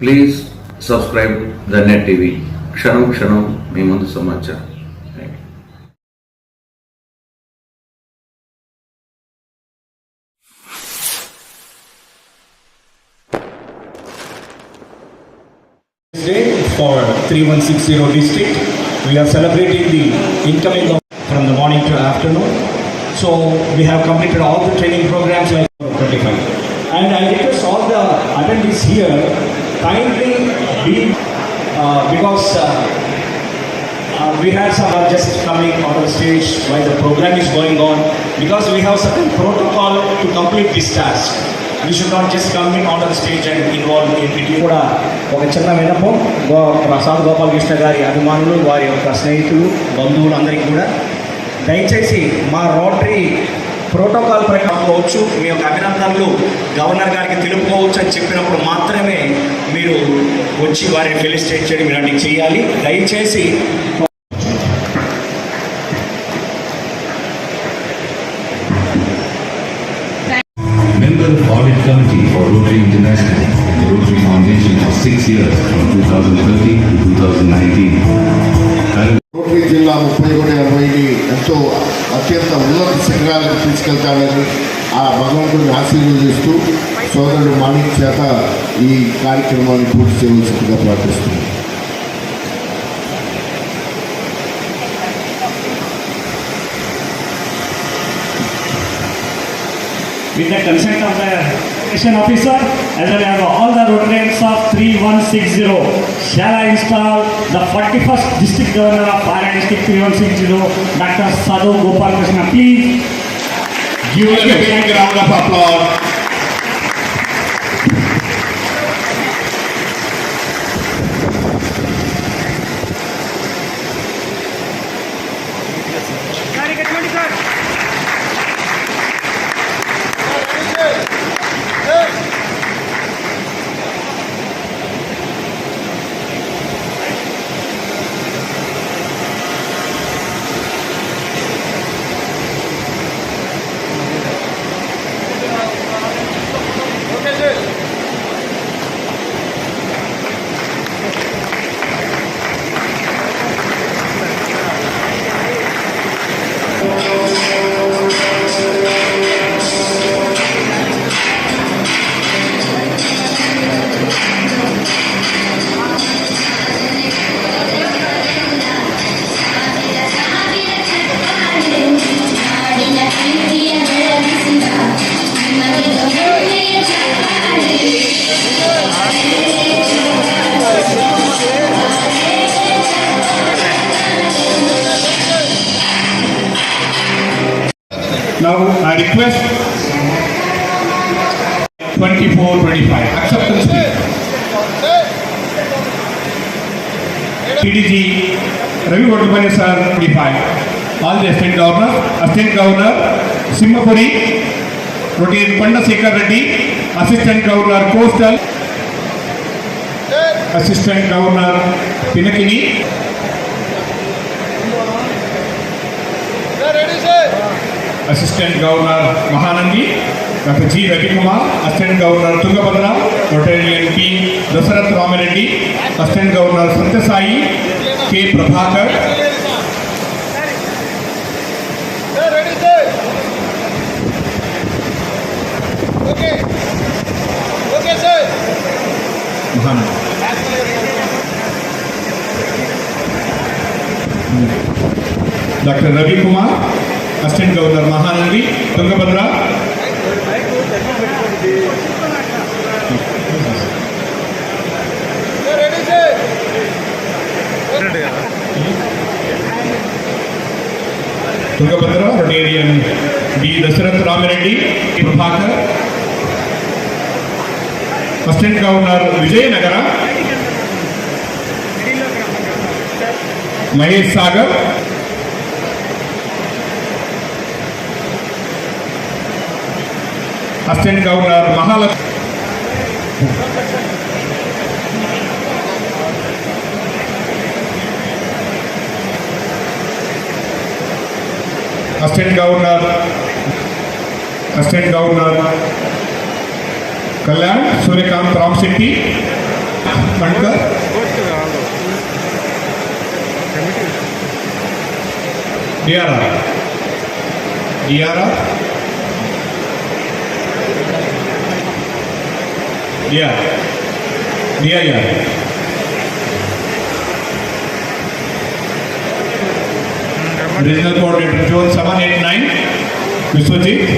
Please subscribe the net TV క్షణం క్షణం మీ ముందు సమాచారం thank you Day for 3160 district. We are celebrating the incoming of- from the morning to afternoon. So we have completed all the training programs like 25. And I request all the attendees here kindly be, uh, because uh, uh, we had some are just coming on the stage while the program is going on because we have certain protocol to complete this task. We should not just come in on the stage and involve in it. కూడా ఒక చిన్న వినపం go Prasad Gopalakrishna గారి అభిమానులు వారి యొక్క స్నేహితులు బంధువులు అందరికీ కూడా దయచేసి మా రోటరీ ప్రోటోకాల్ ప్రకారం పోవచ్చు మీ యొక్క అభినందనలు గవర్నర్ గారికి తెలుపుకోవచ్చు అని చెప్పినప్పుడు మాత్రమే మీరు వచ్చి వారిని ఫెలిసిటేట్ చేయడం ఇలాంటివి చేయాలి దయచేసి Six years from 2013 to 2019. Rotary జిల్లా ముప్పై ఒకటి అరవైని ఎంతో అత్యంత ఉన్నత శిఖరాలకు తీసుకెళ్తాడని ఆ భగవంతుని ఆశీర్వదిస్తూ సోదరుడు మాణిక్ చేత ఈ కార్యక్రమాన్ని పూర్తి చేయవలసిందిగా ప్రార్థిస్తున్నాను. with the consent of the station officer as well as all the Rotarians of 3160 shall I install the 41st district governor of Parana district 3160 Dr. Sadhu Gopal Krishna please? Give us a big round of applause assistant governor Simhapuri routine Pandasekhar Reddy assistant governor coastal assistant governor Pinakini assistant governor Mahanandi doctor G Ravikumar assistant governor Tungabhadra rotarian P Dasarath Ramireddy assistant governor Satyasai K Prabhakar doctor Ravi Kumar assistant governor Mahanandi Tungabhadra Tungabhadra rotarian B Dasarath Ramre Prabhakar అసిస్టెంట్గా ఉన్నారు విజయనగర మహేష్ సాగర్ అసిస్టెంట్గా ఉన్నారు మహాలక్ష్మి అసిస్టెంట్గా ఉన్నారు అసిస్టెంట్గా ఉన్నారు Kalyan, Suryakant Ram Shetty Kanakar D R R D regional coordinator zone seven eight nine Vishwajit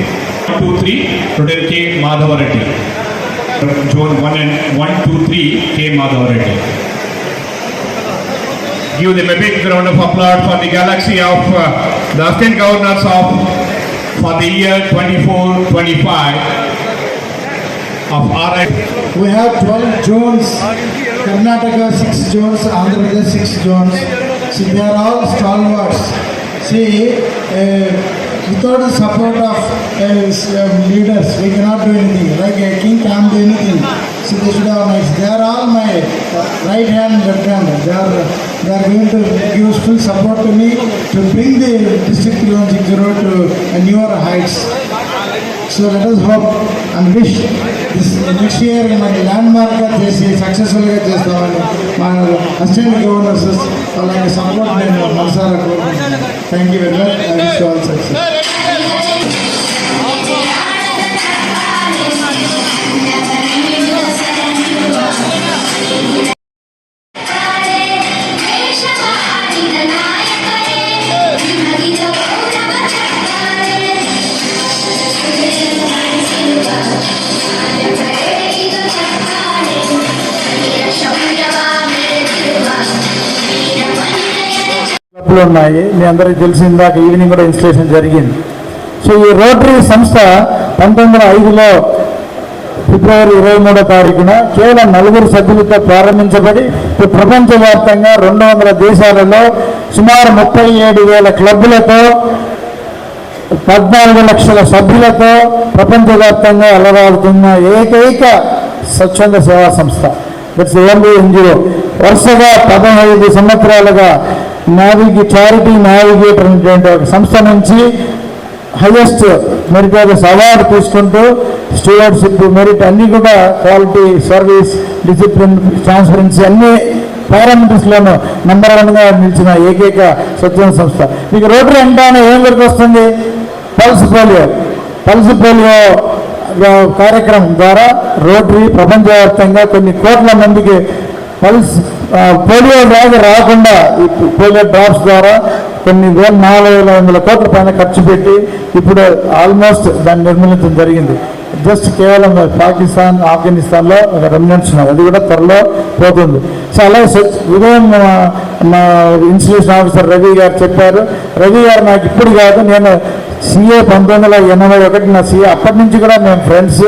two three today K Madhav Reddy Zone 1 and 1, 2, 3, K. Madhava Reddy. Give them a big round of applause for the galaxy of uh, the assistant governors of for the year 24-25 of RI. We have 12 zones, Karnataka 6 zones, Andhra Pradesh 6 zones. See, they are all stalwarts. See, uh, without the support of uh, um, leaders, we cannot do anything. Like a king can't do anything. So they should have. They are all my uh, right hand, left hand. They are, they are going to give full support to me to bring the district 160 to a newer heights. So let us hope and wish next year మనకి ల్యాండ్ మార్క్గా చేసి సక్సెస్ఫుల్గా చేస్తామని మన assistant governors వాళ్ళకి support నేను మనసారా కోరుకుంటున్నాను. Thank you very much I wish all success క్లబ్లు ఉన్నాయి మీ అందరికీ తెలిసిందాక ఈవినింగ్ కూడా ఇన్స్టలేషన్ జరిగింది. సో ఈ రోటరీ సంస్థ పంతొమ్మిది వందల ఐదులో ఫిబ్రవరి ఇరవై మూడో తారీఖున కేవలం నలుగురు సభ్యులతో ప్రారంభించబడి ఇప్పుడు ప్రపంచవ్యాప్తంగా రెండు వందల దేశాలలో సుమారు ముప్పై ఏడు వేల క్లబ్లతో పద్నాలుగు లక్షల సభ్యులతో ప్రపంచవ్యాప్తంగా అలరాడుతున్న ఏకైక స్వచ్ఛంద సేవా సంస్థ. That's only NGO. వరుసగా పదహైదు సంవత్సరాలుగా నావిగే చారిటీ నావిగేటర్ అనేటువంటి ఒక సంస్థ నుంచి హైయెస్ట్ మెరిటోరియస్ అవార్డు తీసుకుంటూ స్టూవర్డ్షిప్ మెరిట్ అన్నీ కూడా క్వాలిటీ సర్వీస్ డిసిప్లిన్ ట్రాన్స్పరెన్సీ అన్ని పారామీటర్స్లోనూ నెంబర్ వన్గా నిలిచిన ఏకైక స్వచ్ఛంద సంస్థ. మీకు రోటరీ అంటానే ఏం గుర్తొస్తుంది? Pulse polio. పల్స్ పోలియో కార్యక్రమం ద్వారా రోటరీ ప్రపంచవ్యాప్తంగా కొన్ని కోట్ల మందికి పల్స్ పోలియో వ్యాధి రాకుండా పోలియో డ్రాప్స్ ద్వారా కొన్ని వేల నాలుగు వేల వందల కోట్ల పైన ఖర్చు పెట్టి ఇప్పుడు ఆల్మోస్ట్ దాన్ని నిర్మూలించడం జరిగింది. జస్ట్ కేవలం పాకిస్తాన్ ఆఫ్ఘనిస్తాన్లో రెమినెంట్స్ ఉన్నాయి. అది కూడా త్వరలో పోతుంది. సో అలాగే ఉదయం మా మా ఇన్స్టిట్యూషన్ ఆఫీసర్ రవి గారు చెప్పారు. రవి గారు నాకు ఇప్పుడు కాదు నేను సిఏ పంతొమ్మిది వందల ఎనభై ఒకటి నా సిఏ అప్పటి నుంచి కూడా మేము ఫ్రెండ్స్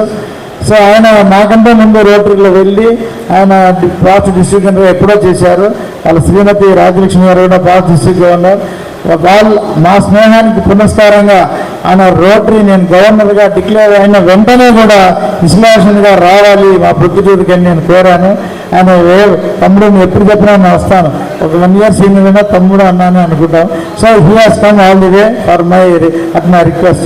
సో ఆయన నాకంటే ముందు రోటరీలో వెళ్ళి ఆయన డి- డిస్ట్రిక్ట్ గవర్నర్ ఎప్పుడో చేశారు. వాళ్ళ శ్రీమతి రాజలక్ష్మి గారు కూడా పాస్ట్ డిస్ట్రిక్ట్ గవర్నర్ వాళ్ళు మా స్నేహానికి పునస్కారంగా ఆయన రోటరీ నేను గవర్నర్గా డిక్లేర్ అయిన వెంటనే కూడా ఇన్స్టలేషన్గా రావాలి మా ప్రొద్దుటూరుకి అని నేను కోరాను. ఆయన ఏ తమ్ముడు ఎప్పుడు చెప్పినా నేను వస్తాను. ఒక వన్ ఇయర్ సీనియర్ తమ్ముడు అన్నాను అనుకుంటాం. So he has come all the way for my at my request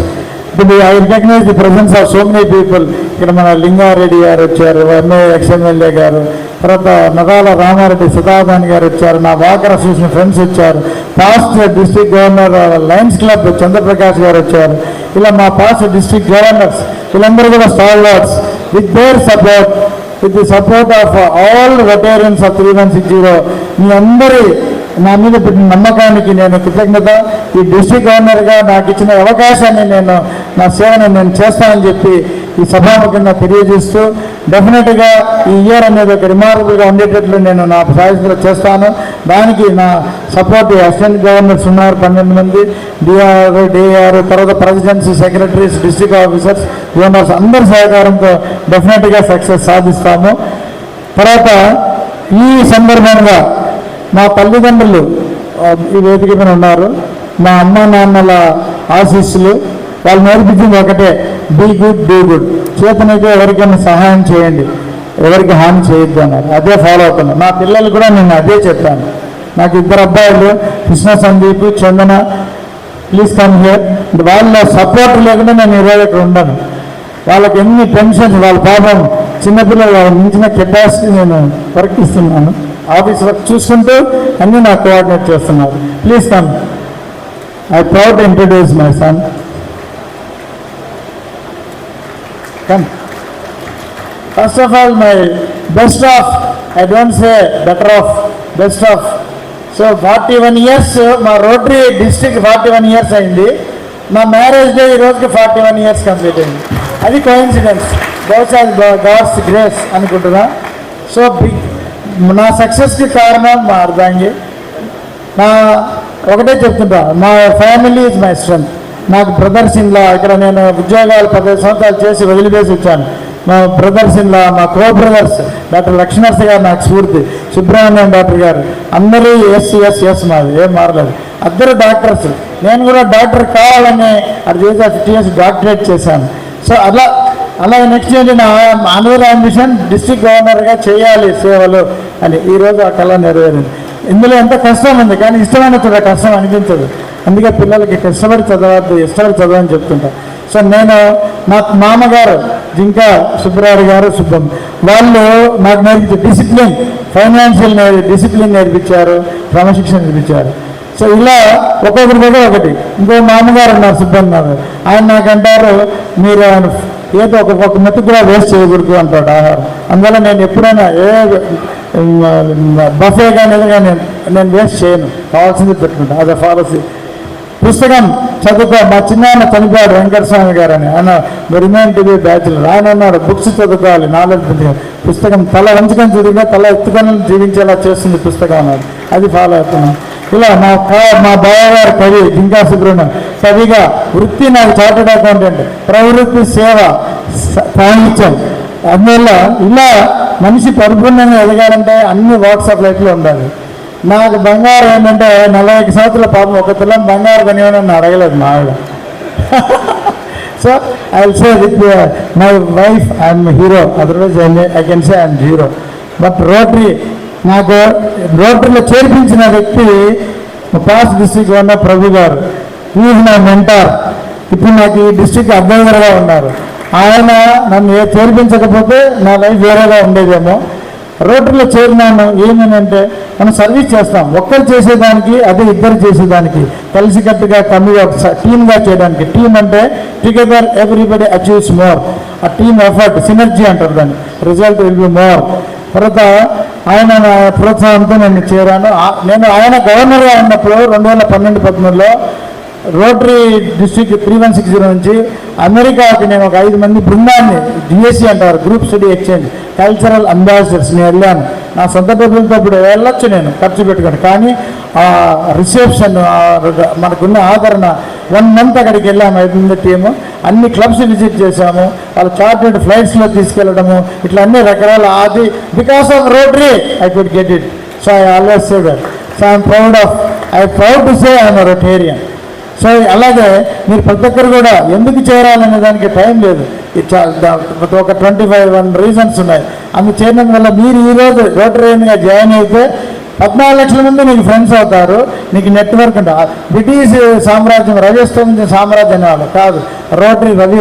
ఇప్పుడు I recognise the presence of so many people ఇక్కడ మన లింగారెడ్డి గారు వచ్చారు ఎంఏ ఎక్స్ఎమ్మెల్యే గారు తర్వాత నగాల రామారెడ్డి సుధాదాన్ గారు వచ్చారు నా వాకర్ అసోసియేషన్ ఫ్రెండ్స్ వచ్చారు past district governor lions club Chandraprakash గారు వచ్చారు ఇలా మా పాస్ట్ డిస్ట్రిక్ట్ గవర్నర్స్ వీళ్ళందరూ కూడా stall with their support with the support of all veterans of three one six zero మీ అందరి నా మీద పెట్టిన నమ్మకానికి నేను కృతజ్ఞత. ఈ డిస్టిక్ గవర్నర్గా నాకు ఇచ్చిన అవకాశాన్ని నేను నా సేవను నేను చేస్తానని చెప్పి ఈ సభాముఖంగా తెలియజేస్తూ డెఫినెట్గా ఈ ఇయర్ అనేది ఒక రిమార్కబుల్గా ఉండేటట్లు నేను నా ప్రయత్నంలో చేస్తాను. దానికి నా సపోర్ట్ అసిస్టెంట్ గవర్నర్స్ ఉన్నారు పన్నెండు మంది డిఆర్ డిఆర్ తర్వాత presidency secretaries district officers governors అందరి సహకారంతో డెఫినెట్గా సక్సెస్ సాధిస్తాము. తర్వాత ఈ సందర్భంగా నా తల్లిదండ్రులు ఈ వేదిక మీద ఉన్నారు. మా అమ్మ నాన్నల ఆశీస్సులు వాళ్ళు నేర్పించింది ఒకటే బీ గుడ్ డూ గుడ్ చేతనైతే ఎవరికైనా సహాయం చేయండి ఎవరికి హాని చేయొద్దు అన్నారు. అదే ఫాలో అవుతున్నాను నా పిల్లలు కూడా నేను అదే చెప్పాను. నాకు ఇద్దరు అబ్బాయిలు Krishna Sandeep Chandana please come here వాళ్ళ సపోర్ట్ లేకుండా నేను ఇరవై ఇక్కడ ఉండను. వాళ్ళకి ఎన్ని టెన్షన్స్ వాళ్ళ పాపం చిన్నపిల్లలు వాళ్ళ మించిన కెపాసిటీ నేను వర్క్ ఇస్తున్నాను ఆఫీస్ వర్క్ చూసుకుంటూ అన్నీ నాకు కోఆర్డినేట్ చేస్తున్నారు. Please come I proud introduce my son come first of all my best of I don't say better of best of so forty one years మా rotary district forty one years అయింది. మా marriage day ఈ రోజుకి forty one years complete అయింది. అది coincidence బహుశా God's grace అనుకుంటున్నా. So big నా సక్సెస్కి కారణం మా అర్ధాంగి. నా ఒకటే చెప్తుంటా. మా ఫ్యామిలీ ఇస్ మై స్ట్రెంత్ నాకు బ్రదర్స్ ఇన్లా ఇక్కడ నేను ఉద్యోగాలు పదిహేను సంవత్సరాలు చేసి వదిలివేసి వచ్చాను. మా బ్రదర్స్ ఇన్లా మా కో బ్రదర్స్ డాక్టర్ లక్ష్మణర్స్ గారు నాకు స్ఫూర్తి సుబ్రహ్మణ్యం డాక్టర్ గారు అందరూ ఎస్ ఎస్ ఎస్ మాది ఏం మారలేదు. అందరూ డాక్టర్స్ నేను కూడా డాక్టర్ కావాలని అది చేసి ఇయర్స్ డాక్టరేట్ చేశాను. సో అలా అలాగే నెక్స్ట్ ఏంటి నా అనదర్ అంబిషన్ డిస్ట్రిక్ట్ గవర్నర్గా చేయాలి సేవలు అని ఈరోజు ఆ కళ నెరవేరింది. ఇందులో ఎంత కష్టం ఉంది కానీ ఇష్టమైన కష్టం అనిపించదు. అందుకే పిల్లలకి కష్టపడి చదవద్దు ఇష్టపడి చదవని చెప్తుంటా. సో నేను మా మామగారు జింకా సుబ్బరాయుడు గారు సుబ్బం వాళ్ళు నాకు నేర్పించే డిసిప్లిన్ ఫైనాన్షియల్ డిసిప్లిన్ నేర్పించారు క్రమశిక్షణ నేర్పించారు. సో ఇలా ఒక్కొక్కరి దగ్గర ఒకటి. ఇంకో మామగారు ఉన్నారు సుబ్బన్ గారు. ఆయన నాకు అంటారు మీరు ఆయన ఏదో ఒక ఒక మెత్తు కూడా వేస్ట్ చేయకూడదు అంటాడు ఆహారం. అందువల్ల నేను ఎప్పుడైనా ఏ బఫే కానీ ఏదో కానీ నేను వేస్ట్ చేయను. కావాల్సింది పెట్టుకుంటాను అదే పాలసీ పుస్తకం చదువుకో మా చిన్నాన్న చనిపోయాడు వెంకటస్వామి గారు అని ఆయన రిమైన్ టు బ్యాచులర్ ఆయన అన్నాడు బుక్స్ చదువుకోవాలి నాలెడ్జ్ పుస్తకం తల వంచుకొని చదివినా తల ఎత్తుకొని జీవించేలా చేస్తుంది పుస్తకం అన్నాడు. అది ఫాలో అవుతున్నాం. ఇలా మా కా మా బావగారు కవి జింకా సుబ్రహ్మణ్యం. కవిగా వృత్తి నాకు చార్టెడ్ అకౌంటెంట్ ప్రవృత్తి సేవ సాహిత్యం. అందువల్ల ఇలా మనిషి పరిపూర్ణంగా ఎదగాలంటే అన్ని వాట్సాప్ లైఫ్లో ఉండాలి. నాకు బంగారం ఏంటంటే నలభై ఐదు సంవత్సరాల పాపం ఒక తులం బంగారు కొనివ్వని నన్ను అడగలేదు మా ఆవిడ. So I will say with my wife I'm hero otherwise I can say I'm hero but rotary నాకు రోటరీలో చేర్పించిన వ్యక్తి పాస్ డిస్ట్రిక్ట్ ఉన్న ప్రభు గారు. ఈజ్ నా మెంటార్ ఇప్పుడు నాకు ఈ డిస్ట్రిక్ట్ అడ్వైజర్గా ఉన్నారు. ఆయన నన్ను ఏ చేర్పించకపోతే నా లైఫ్ వేరేగా ఉండేదేమో. రోటరీలో చేరినాను ఏమేనంటే మనం సర్వీస్ చేస్తాం. ఒక్కరు చేసేదానికి అదే ఇద్దరు చేసేదానికి కలిసికట్టుగా కమ్మి టీమ్గా చేయడానికి. టీం అంటే టుగెదర్ ఎవ్రీబడి అచీవ్స్ మోర్. ఆ టీమ్ ఎఫర్ట్ సినర్జీ అంటారు దాన్ని. Result will be more. తర్వాత ఆయన ప్రోత్సాహంతో నేను చేరాను. నేను ఆయన గవర్నర్గా ఉన్నప్పుడు రెండు వేల పన్నెండు పదమూడులో rotary district three one six zero నుంచి అమెరికాకి నేను ఒక ఐదు మంది బృందాన్ని డిఎస్సి అంటారు group study exchange. Cultural ambassadors వెళ్ళాను. నా సొంత డబ్బులతో ఇప్పుడు వెళ్ళొచ్చు నేను ఖర్చు పెట్టుకొని. కానీ ఆ రిసెప్షన్ మనకున్న ఆదరణ వన్ మంత్ అక్కడికి వెళ్ళాము ఐదు టీము అన్ని క్లబ్స్ విజిట్ చేశాము. వాళ్ళు చార్టెడ్ ఫ్లైట్స్లో తీసుకెళ్ళడము. ఇట్లా అన్ని రకరకాల అది because of rotary I could get it so I always say that so I'm proud of I proud to say I'm rotarian so అలాగే మీరు ప్రతి ఒక్కరు కూడా ఎందుకు చేరాలనే దానికి టైం లేదు. ఒక ట్వంటీ ఫైవ్ వన్ రీజన్స్ ఉన్నాయి. అందు వల్ల మీరు ఈరోజు రోటరీగా జాయిన్ అయితే పద్నాలుగు లక్షల మంది నీకు ఫ్రెండ్స్ అవుతారు. నీకు నెట్వర్క్ ఉంటుంది బ్రిటిష్ సామ్రాజ్యం రవి స్తోమించిన సామ్రాజ్యం వాళ్ళు కాదు. రోటరీ రవి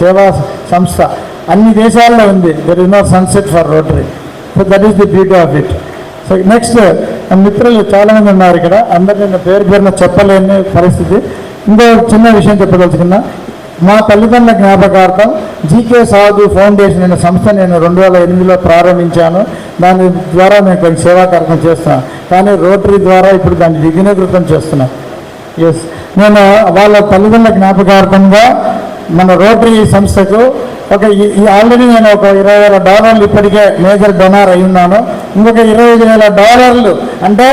సేవా సంస్థ. అన్ని దేశాల్లో ఉంది. There is no sunset for rotary so that is the beauty of it so next మిత్రులు చాలా మంది ఉన్నారు ఇక్కడ. అందరినీ నేను పేరు పేరున చెప్పలేని పరిస్థితి. ఇంకో చిన్న విషయం చెప్పదలుచుకున్నా. మా తల్లిదండ్రుల జ్ఞాపకార్థం జీకే సాధు ఫౌండేషన్ అనే సంస్థ నేను రెండు వేల ఎనిమిదిలో ప్రారంభించాను. దాని ద్వారా నేను కొన్ని సేవా కార్యక్రమం చేస్తున్నాను కానీ రోటరీ ద్వారా ఇప్పుడు దాన్ని విఘ్నీకృతం చేస్తున్నాను ఎస్ నేను వాళ్ళ తల్లిదండ్రుల జ్ఞాపకార్థంగా మన రోటరీ సంస్థకు ఒక ఈ- ఆల్రెడీ నేను ఒక ఇరవై వేల డాలర్లు ఇప్పటికే మేజర్ డొనార్ అయి ఉన్నాను ఇంకొక ఇరవై ఐదు వేల డాలర్లు అంటే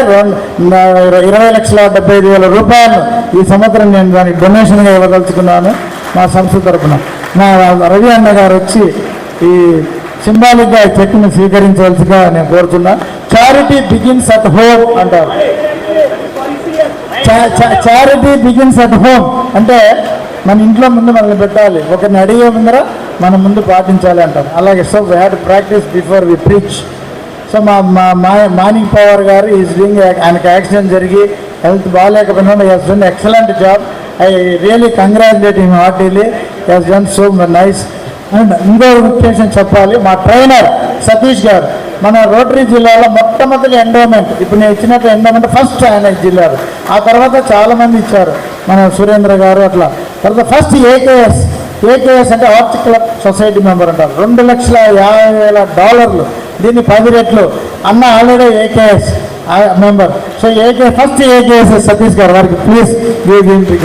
ఇరవై లక్షల డెబ్బై ఐదు వేల రూపాయలు ఈ సంవత్సరం నేను దానికి డొనేషన్గా ఇవ్వదలుచుకున్నాను మా సంస్థ తరపున. నా రవి అన్న గారు వచ్చి ఈ సింబాలిక్గా ఈ చెక్ను స్వీకరించవలసిగా నేను కోరుతున్నా. చారిటీ బిగిన్స్ అట్ హోమ్ అంటారు. చారిటీ బిగిన్స్ అట్ హోమ్ అంటే మన ఇంట్లో ముందు మనల్ని పెట్టాలి. ఒకరిని అడిగే ముందర మనం ముందు పాటించాలి అంటారు. అలాగే so we had practice before we preach so మా మా మా- మానిక్ పవర్ గారు ఈజ్ డూయింగ్ ఆయనకు యాక్సిడెంట్ జరిగి health బాగాలేకపోయినా he's done excellent job I really congratulate in heartily he's done so nice and ఇంకో విషయం చెప్పాలి. మా ట్రైనర్ సతీష్ గారు మన రోటరీ జిల్లాలో మొట్టమొదటి ఎండోమెంట్ ఇప్పుడు నేను ఇచ్చినట్టు ఎండోమెంట్ ఫస్ట్ ఆయన జిల్లాలో ఆ తర్వాత చాలామంది ఇచ్చారు. మన సురేంద్ర గారు అట్లా. తర్వాత ఫస్ట్ ఏకేఎస్ ఏకేఎస్ అంటే ఆర్ట్ క్లబ్ సొసైటీ మెంబర్ అంటారు. రెండు లక్షల యాభై వేల డాలర్లు దీన్ని పది రెట్లు. అన్న already AKS member. So AK first AKS Satish గారు వారికి ప్లీజ్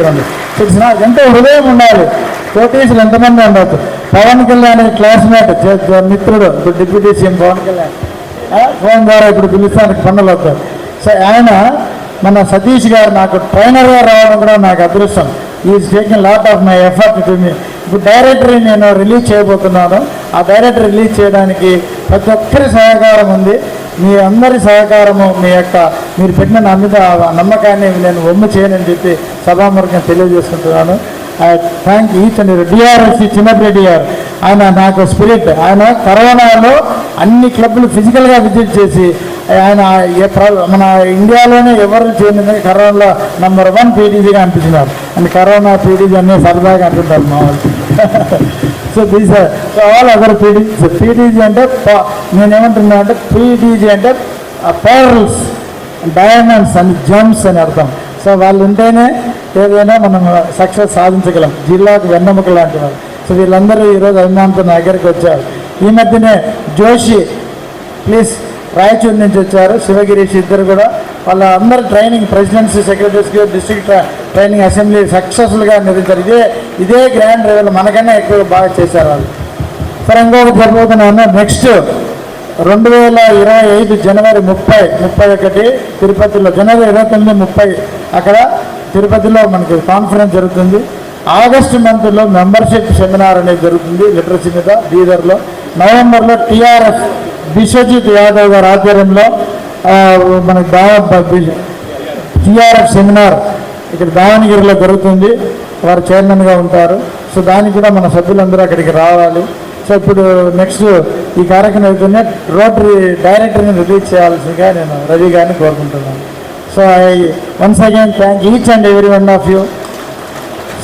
రండి తెలిసిన ఎంతో హృదయం ఉండాలి. కోటీసులు ఎంతమంది ఉండొచ్చు పవన్ కళ్యాణ్ క్లాస్మేట్ మిత్రుడు ఇప్పుడు deputy CM Pavan Kalyan. Phone ద్వారా ఇప్పుడు పిలుస్తానికి పనులు అవుతారు సో ఆయన మన సతీష్ గారు నాకు ట్రైనర్గా రావడం కూడా నాకు అదృష్టం. Is taking lot of my effort to me ఇప్పుడు డైరెక్టరీ నేను రిలీజ్ చేయబోతున్నాను. ఆ డైరెక్టర్ రిలీజ్ చేయడానికి ప్రతి ఒక్కరి సహకారం ఉంది. మీ అందరి సహకారము మీ యొక్క మీరు పెట్టిన నా ఆ నమ్మకాన్ని నేను ఒమ్ము చేయనని చెప్పి సభాముఖంగా తెలియజేసుకుంటున్నాను. I thank each and DRSC Chinnapreddy గారు ఆయన నాకు స్పిరిట్ ఆయన కరోనాలో అన్ని క్లబ్లు ఫిజికల్గా విజిట్ చేసి ఆయన మన ఇండియాలోనే ఎవరు చేయని కరోనాలో నెంబర్ వన్ పీడీజీగా అనిపించినారు. అండ్ కరోనా పీడీజీ అనే సరదాగా అంటుంటారు మా వాళ్ళు. So these so all other PDG PDG అంటే నేనేమంటున్నా అంటే పీడీజీ అంటే పేరల్స్ డైమండ్స్ అండ్ జమ్స్ అని అర్థం. సో వాళ్ళు ఉంటేనే ఏదైనా మనం సక్సెస్ సాధించగలం. జిల్లాకు వెన్నెముక లాంటి వాళ్ళు సో వీళ్ళందరూ ఈరోజు అభిమానంతో నా దగ్గరికి వచ్చారు. ఈ మధ్యనే జోషి ప్లీజ్ రాయచూరు నుంచి వచ్చారు. శివగిరీష్ ఇద్దరు కూడా. వాళ్ళ అందరు ట్రైనింగ్ ప్రెసిడెన్సీ సెక్రటరీస్కి డిస్ట్రిక్ట్ ట్రైనింగ్ అసెంబ్లీ సక్సెస్ఫుల్గా నిర్వహించారు. ఇదే ఇదే గ్రాండ్ లెవెల్ మనకన్నా ఎక్కువ బాగా చేశారు వాళ్ళు. సరే ఇంకొకటి చెప్పబోతున్నాను. నెక్స్ట్ రెండు వేల ఇరవై ఐదు జనవరి ముప్పై ముప్పై ఒకటి తిరుపతిలో జనవరి ఇరవై తొమ్మిది ముప్పై అక్కడ తిరుపతిలో మనకి కాన్ఫరెన్స్ జరుగుతుంది. ఆగస్టు మంత్లో మెంబర్షిప్ సెమినార్ అనేది జరుగుతుంది లిటరసీ మీద బీదర్లో నవంబర్లో టీఆర్ఎస్ బిశ్వజిత్ యాదవ్ గారి ఆధ్వర్యంలో మన మనకి టీఆర్ఎఫ్ సెమినార్ ఇక్కడ దావణగిరిలో జరుగుతుంది. వారు చైర్మన్గా ఉంటారు. సో దానికి కూడా మన సభ్యులందరూ అక్కడికి రావాలి. సో ఇప్పుడు నెక్స్ట్ ఈ కార్యక్రమం అయితేనే రోటరీ డైరెక్టర్ని రిలీజ్ చేయాల్సిందిగా నేను రవి గారిని కోరుకుంటున్నాను. So I once again thank each and every one of you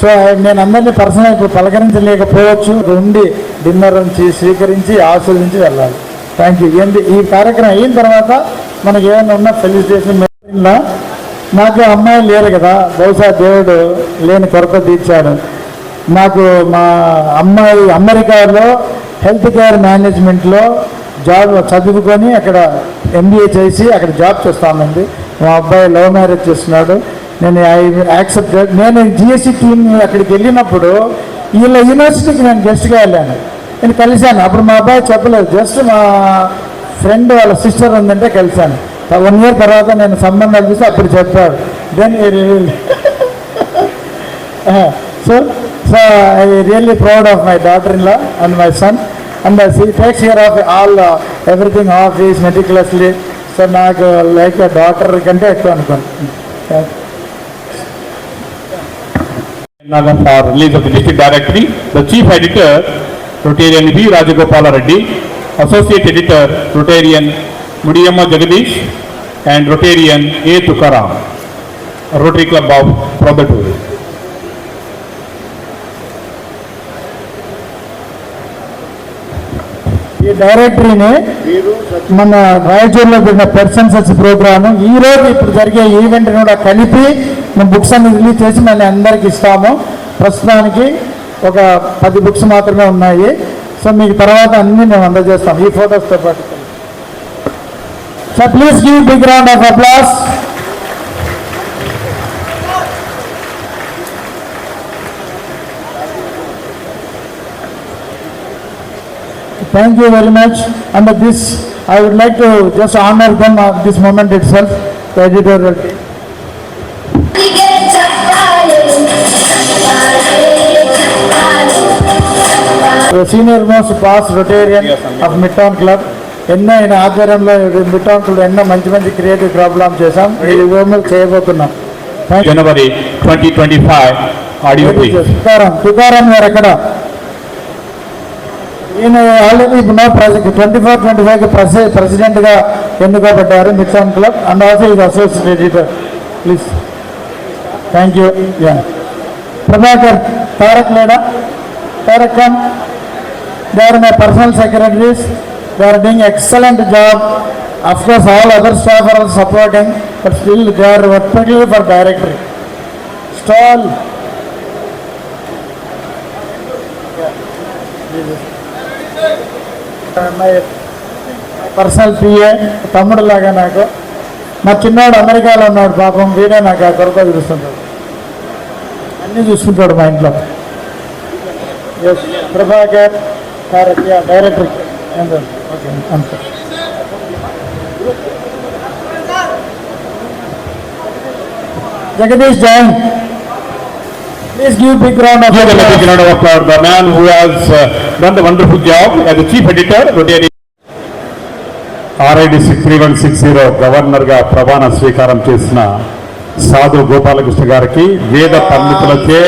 so నేను అందరినీ పర్సనల్ ఇప్పుడు పలకరించలేకపోవచ్చు. ఉండి డిన్నర్ నుంచి స్వీకరించి ఆస్వాదించి వెళ్ళాలి. థ్యాంక్ యూ ఏంటి? ఈ కార్యక్రమం అయిన తర్వాత మనకి ఏమైనా ఉన్న ఫెలిసిటేషన్ మెయిన్లో నాకు అమ్మాయిలు లేరు కదా. బహుశా దేవుడు లేని కొరత తీర్చాడు. నాకు మా అమ్మాయి అమెరికాలో హెల్త్ కేర్ మేనేజ్మెంట్లో జాబ్ చదువుకొని అక్కడ ఎంబీఏ చేసి అక్కడ జాబ్ చేస్తామండి మా అబ్బాయి లవ్ మ్యారేజ్ చేస్తున్నాడు. నేను ఐ యాక్సెప్ట్ నేను జిఎస్సి టీమ్ అక్కడికి వెళ్ళినప్పుడు వీళ్ళ యూనివర్సిటీకి నేను గెస్ట్గా వెళ్ళాను. నేను కలిశాను. అప్పుడు మా అబ్బాయి చెప్పలేదు. జస్ట్ మా ఫ్రెండ్ వాళ్ళ సిస్టర్ ఉందంటే కలిశాను. వన్ ఇయర్ తర్వాత నేను సంబంధాలు చూసి అప్పుడు చెప్పాడు. Then so so I really proud of my daughter in law and my son and she takes care of all everything is meticulously so నాకు లైక్ డాక్టర్ కంటే ఎక్కువ అనుకుంటున్నాను for release of the district directory the chief editor Rotarian B Rajagopalareddy associate editor Rotarian Mudiyamma Jagadish and Rotarian A Tukaram Rotary club of Proddatur of Probaturi. ఈ డైరెక్టరీని మన రాయచూరులో పెట్టిన పర్సన్సెస్ programme ఈ రోజు ఇప్పుడు జరిగే ఈవెంట్ కూడా కలిపి మేము బుక్స్ అన్ని రిలీజ్ చేసి మళ్ళీ అందరికి ఇస్తాము. ప్రస్తుతానికి ఒక పది బుక్స్ మాత్రమే ఉన్నాయి. సో మీకు తర్వాత అన్ని మేము అందజేస్తాం ఈ ఫొటోస్తో పాటు. So please give big round of applause. Thank you very much. And this, I would like to just honor them at this moment itself, the editorial team. The senior most past Rotarian of Midtown Club. ఎన్నో ఆయన ఆధ్వర్యంలో Midtown club ఎన్నో మంచి మంచి creative programme చేశాం ఇది homework చేయబోతున్నాం you. January 2025, audio play. Tukaram Tukaram గారు ఎక్కడ ఈయన ఆల్రెడీ ఇప్పుడు ప్రజెక్ట్ ట్వంటీ ఫోర్ ట్వంటీ ఫైవ్కి ప్రెసి ప్రెసిడెంట్గా ఎన్నుకోబడ్డారు మిక్సాన్ క్లబ్ అండ్ ఆల్సో ఇది associate editor please. Thank you yeah Prabhakar Tarak లేడా Tarak Khan there my personal secretaries they are doing excellent job. Of course all other staff are supporting but still they are వర్పిటీ for directory stall Thank you. My personal PA తమ్ముడు లాగా నాకు. మా చిన్నవాడు అమెరికాలో ఉన్నాడు పాపం వీడే నాకు ఆ కొరకు చూస్తుంటాడు. అన్నీ చూసుకుంటాడు మా ఇంట్లో. ప్రభాకర్ డైరెక్టర్. ఓకే అంతే. Jagadish Jain. Please give big round of applause, the man who has uh, done the wonderful job as the chief editor, rotating. RIDC three one six zero గవర్నర్గా ప్రమాణ స్వీకారం చేసిన సాధు గోపాలకృష్ణ గారికి వేద పండితులచే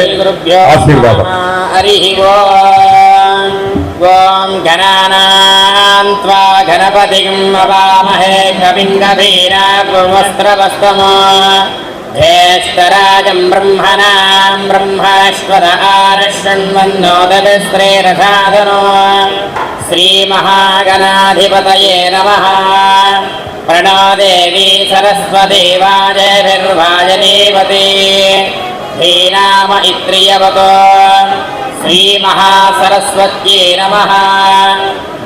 ఆశీర్వాదం హరి ఓం ఓం గణానాం త్వా గణపతిం అవామహే కవిం గభీరాగ్వస్త్రవస్తమో జ్యేష్ఠరాజం బ్రహ్మణాం బ్రహ్మణస్వర ఆరషణ్వన్నోదశ్రేరసాదనో శ్రీమహాగణాధిపతయే నమః. ప్రణో దేవీ సరస్వతి వాజభిర్వాజనీవతి శ్రీరామ ఇత్రియవతో. శ్రీమహాసరస్వత్యై నమః.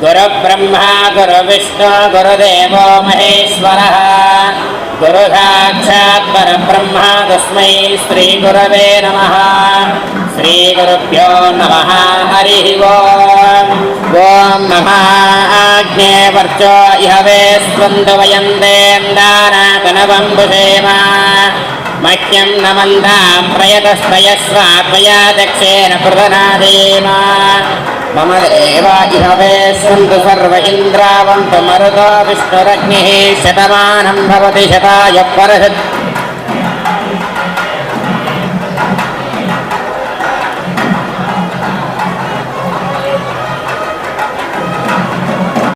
గురుబ్రహ్మ గురువిష్ణు గురుదేవో మహేశ్వరः. గురు సాక్షాత్ పరబ్రహ్మ తస్మై శ్రీ గురవే నమః శ్రీ గురుభ్యో నమః హరి ఓం ఓం మహాజ్ఞే వర్చో ఇహ వే స్వందు వయం దేందానాతనవంబుషేమ మహ్యం నమందాం ప్రయతస్తయస్వ త్వయా దక్షేణ ప్రదనాదేమ మమ దేవ ఇహ వే సంతు సర్వ ఇంద్రావంతు మరుతో విష్ణురగ్నిः శతమానం భవతి శతాయ పరషత్